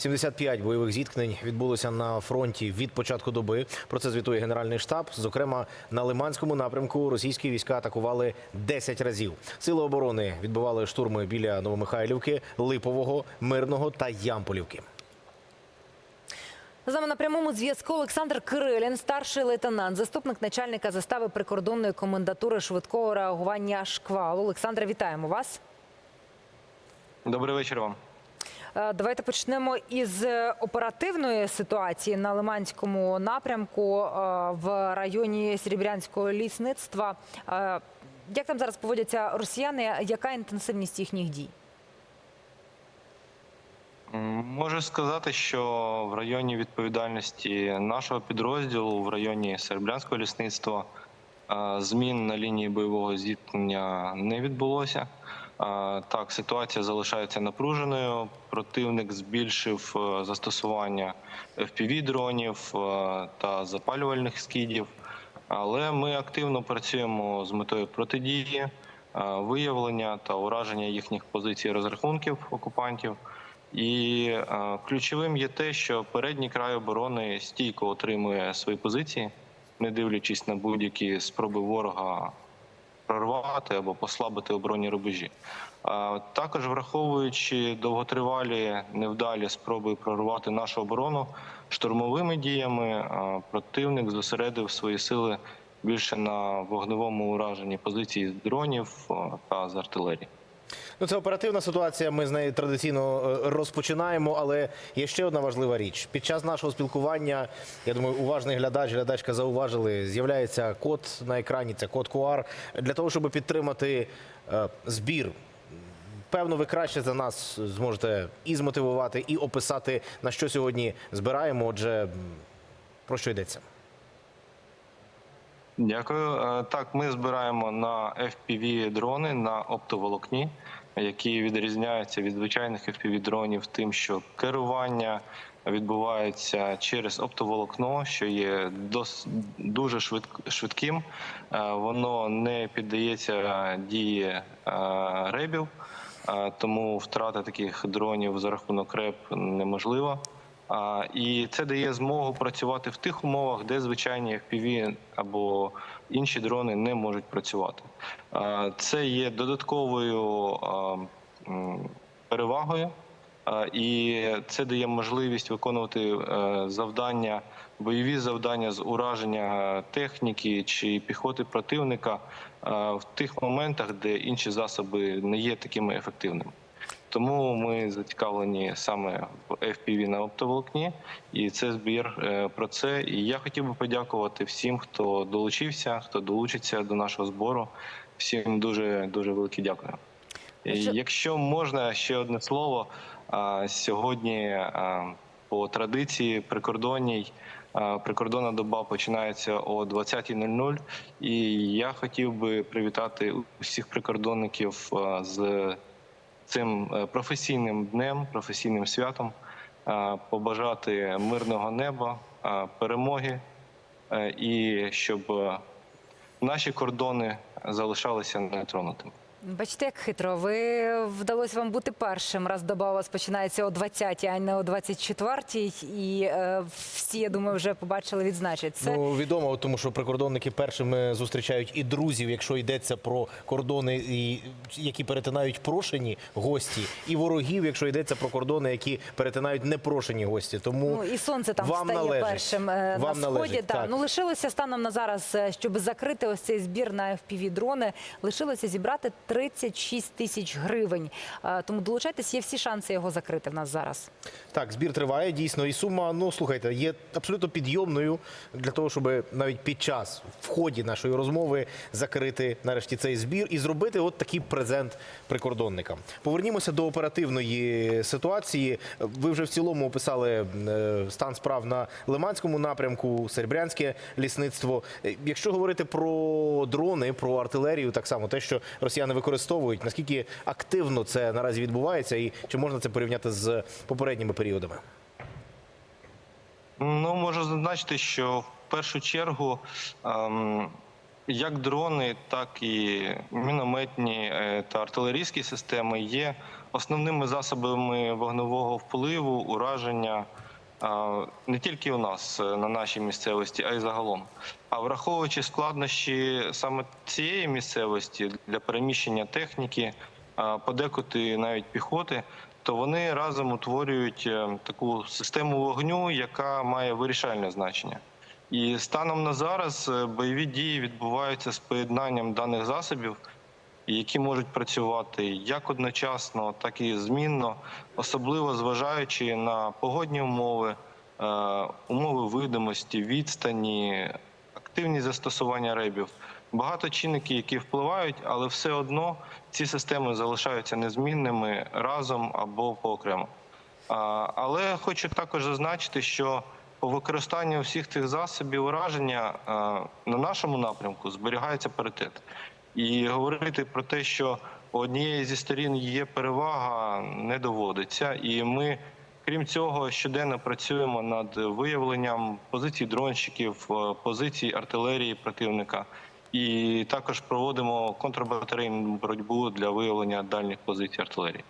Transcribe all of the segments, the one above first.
75 бойових зіткнень відбулося на фронті від початку доби. Про це звітує Генеральний штаб. Зокрема, на Лиманському напрямку російські війська атакували 10 разів. Сили оборони відбивали штурми біля Новомихайлівки, Липового, Мирного та Ямполівки. З нами на прямому зв'язку Олександр Кирилін, старший лейтенант, заступник начальника застави прикордонної комендатури швидкого реагування шквалу. Олександре, вітаємо вас. Добрий вечір вам. Е, Давайте почнемо із е, оперативної ситуації на Лиманському напрямку е, в районі Серебрянського лісництва. Як там зараз поводяться росіяни? Яка інтенсивність їхніх дій? Можу сказати, що в районі відповідальності нашого підрозділу, в районі Серебрянського лісництва, змін на лінії бойового зіткнення не відбулося. Так, ситуація залишається напруженою. Противник збільшив е, застосування FPV-дронів е, та запалювальних скидів. Але ми активно працюємо з метою протидії, е, виявлення та ураження їхніх позицій розрахунків окупантів. І ключовим є те, що передній край оборони стійко отримує свої позиції, не дивлячись на будь-які спроби ворога прорвати або послабити оборонні рубежі. Також враховуючи довготривалі невдалі спроби прорвати нашу оборону штурмовими діями, противник зосередив свої сили більше на вогневому ураженні позицій з дронів та з артилерії. Ну, це оперативна ситуація. Ми з неї традиційно е, розпочинаємо. Але є ще одна важлива річ. Під час нашого спілкування, я думаю, уважний глядач, глядачка зауважили, з'являється код на екрані. Це код QR, для того, щоб підтримати е, збір. Певно, ви краще за нас зможете і змотивувати, і описати на що сьогодні збираємо. Отже, про що йдеться? Дякую. Е, Так, ми збираємо на fpv дрони на оптоволокні, які відрізняються від звичайних fpv дронів тим, що керування відбувається через оптоволокно, що є дос, дуже швидким. Е, Воно не піддається дії е, ребів, е, тому втрата таких дронів за рахунок реб неможлива. І це дає змогу працювати в тих умовах, де звичайні FPV або інші дрони не можуть працювати. Це є додатковою перевагою, і це дає можливість виконувати е, завдання, бойові завдання з ураження техніки чи піхоти противника в тих моментах, де інші засоби не є такими ефективними. Тому ми зацікавлені саме в FPV на оптоволокні, і це збір е, про це. І я хотів би подякувати всім, хто долучився, хто долучиться до нашого збору. Всім дуже дуже велике дякую. Що- Якщо можна ще одне слово, сьогодні по традиції прикордонній. Прикордонна доба починається о 20.00, і я хотів би привітати усіх прикордонників з цим е, професійним днем, професійним святом, е, побажати мирного неба, е, перемоги і щоб наші кордони залишалися нетронутими. Бачите, як хитро. Ви вдалося вам бути першим. Раз доба у вас починається о 20-й, а не о 24-й. І е, всі, я думаю, вже побачили, відзначать це. Ну відомо, тому що прикордонники першими зустрічають і друзів, якщо йдеться про кордони, і, які перетинають прошені гості, і ворогів, якщо йдеться про кордони, які перетинають непрошені гості. Тому Ну і сонце там вам встає належить. першим е, на Вам сході. належить, Так. так. ну лишилося станом на зараз, е, щоб закрити ось цей збір на fpv дрони. Лишилося зібрати 36 тисяч гривень. Е, Тому долучайтесь, є всі шанси його закрити в нас зараз. Так, збір триває дійсно, і сума, ну слухайте, є абсолютно підйомною для того, щоб навіть під час в ході нашої розмови закрити нарешті цей збір і зробити от такий презент прикордонникам. Повернімося до оперативної ситуації. Ви вже в цілому описали е, стан справ на Лиманському напрямку, Серебрянське лісництво. Е, Якщо говорити про дрони, про артилерію, так само те, що росіяни використовують, наскільки активно це наразі відбувається, і чи можна це порівняти з попередніми періодами? Ну можу зазначити, що в першу чергу ем, як дрони, так і мінометні е, та артилерійські системи є основними засобами вогневого впливу, ураження не тільки у нас е, на нашій місцевості, а й загалом. А враховуючи складнощі саме цієї місцевості для переміщення техніки, а, подекуди навіть піхоти, то вони разом утворюють е, таку систему вогню, яка має вирішальне значення. І станом на зараз е, бойові дії відбуваються з поєднанням даних засобів, які можуть працювати як одночасно, так і змінно, особливо зважаючи на погодні умови, е, умови видимості, відстані, активність застосування ребів. Багато чинників, які впливають, але все одно ці системи залишаються незмінними разом або поокремо. Але хочу також зазначити, що по використанню всіх цих засобів ураження на нашому напрямку зберігається паритет. І говорити про те, що однієї зі сторін є перевага, не доводиться. І ми, крім цього, щоденно працюємо над виявленням позицій дронщиків, е, позицій артилерії противника. І також проводимо контрбатарейну боротьбу для виявлення дальніх позицій артилерії.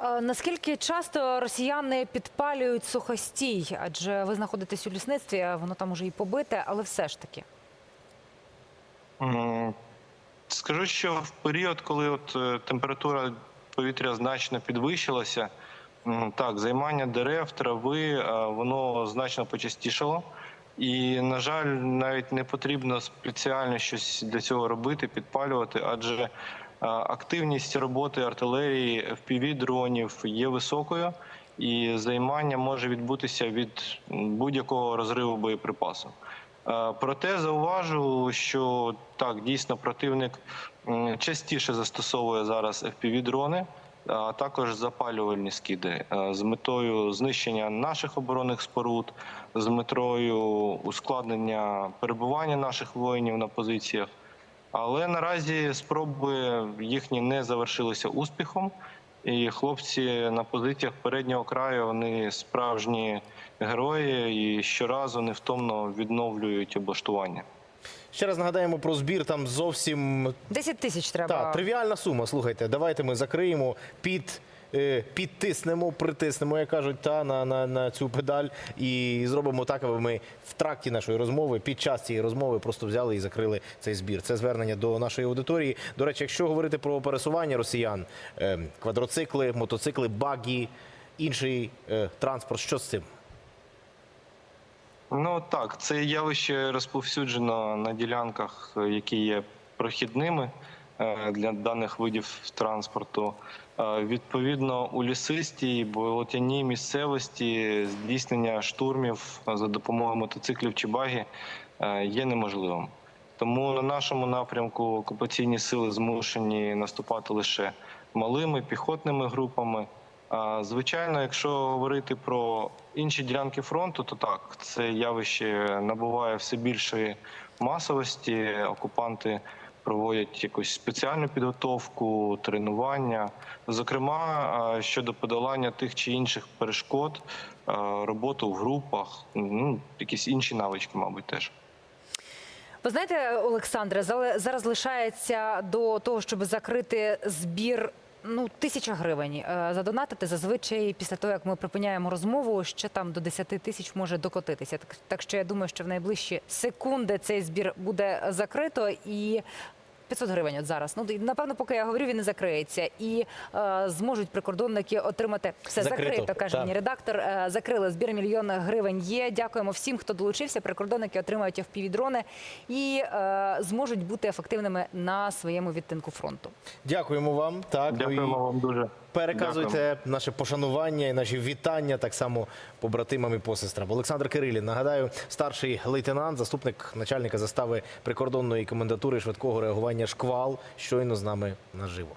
Е, Наскільки часто росіяни підпалюють сухостій? Адже ви знаходитесь у лісництві, воно там уже і побите, але все ж таки. Скажу, що в період, коли от е, температура повітря значно підвищилася, так, займання дерев, трави, е, воно значно почастішало. І, на жаль, навіть не потрібно спеціально щось для цього робити, підпалювати, адже е, активність роботи артилерії fpv дронів є високою, і займання може відбутися від будь-якого розриву боєприпасу. Е, Проте зауважу, що так дійсно противник частіше застосовує зараз FPV-дрони, а також запалювальні скиди е, з метою знищення наших оборонних споруд, з метою ускладнення перебування наших воїнів на позиціях. Але наразі спроби їхні не завершилися успіхом. І хлопці на позиціях переднього краю вони справжні герої і щоразу невтомно відновлюють облаштування. Ще раз нагадаємо про збір. Там зовсім 10 тисяч треба. Так, тривіальна сума. Слухайте, давайте ми закриємо під. Е, Підтиснемо, притиснемо, як кажуть, та на, на, на цю педаль, і зробимо так, аби ми в тракті нашої розмови під час цієї розмови просто взяли і закрили цей збір. Це звернення до нашої аудиторії. До речі, якщо говорити про пересування росіян, е, квадроцикли, мотоцикли, багі, інший е, транспорт, що з цим? Ну так, це явище розповсюджено на ділянках, які є прохідними для даних видів транспорту. Е, Відповідно, у лісистій болотяній місцевості здійснення штурмів за допомогою мотоциклів чи багі е, є неможливим. Тому на нашому напрямку окупаційні сили змушені наступати лише малими піхотними групами. Звичайно, якщо говорити про інші ділянки фронту, то так це явище набуває все більшої масовості. Окупанти проводять якусь спеціальну підготовку, тренування, зокрема щодо подолання тих чи інших перешкод, роботу в групах, ну якісь інші навички, мабуть, теж. Ви знаєте, Олександре, зараз лишається до того, щоб закрити збір. Ну, тисяча гривень Е, задонатити зазвичай після того, як ми припиняємо розмову, ще там до 10 тисяч може докотитися. Так, так що я думаю, що в найближчі секунди цей збір буде закрито і. 500 гривень от зараз. Ну напевно, поки я говорю, він не закриється. І е, зможуть прикордонники отримати все Закрито, закрито, каже так. мені редактор. Е, закрили збір мільйон гривень. Є. Дякуємо всім, хто долучився. Прикордонники отримають FPV-дрони і е, зможуть бути ефективними на своєму відтинку фронту. Дякуємо вам. Так, дякуємо і- Дякуємо вам дуже. Переказуйте наше пошанування і наші вітання так само побратимам і посестрам. Олександр Кирилін, нагадаю, старший лейтенант, заступник начальника застави прикордонної комендатури швидкого реагування шквал, щойно з нами наживо.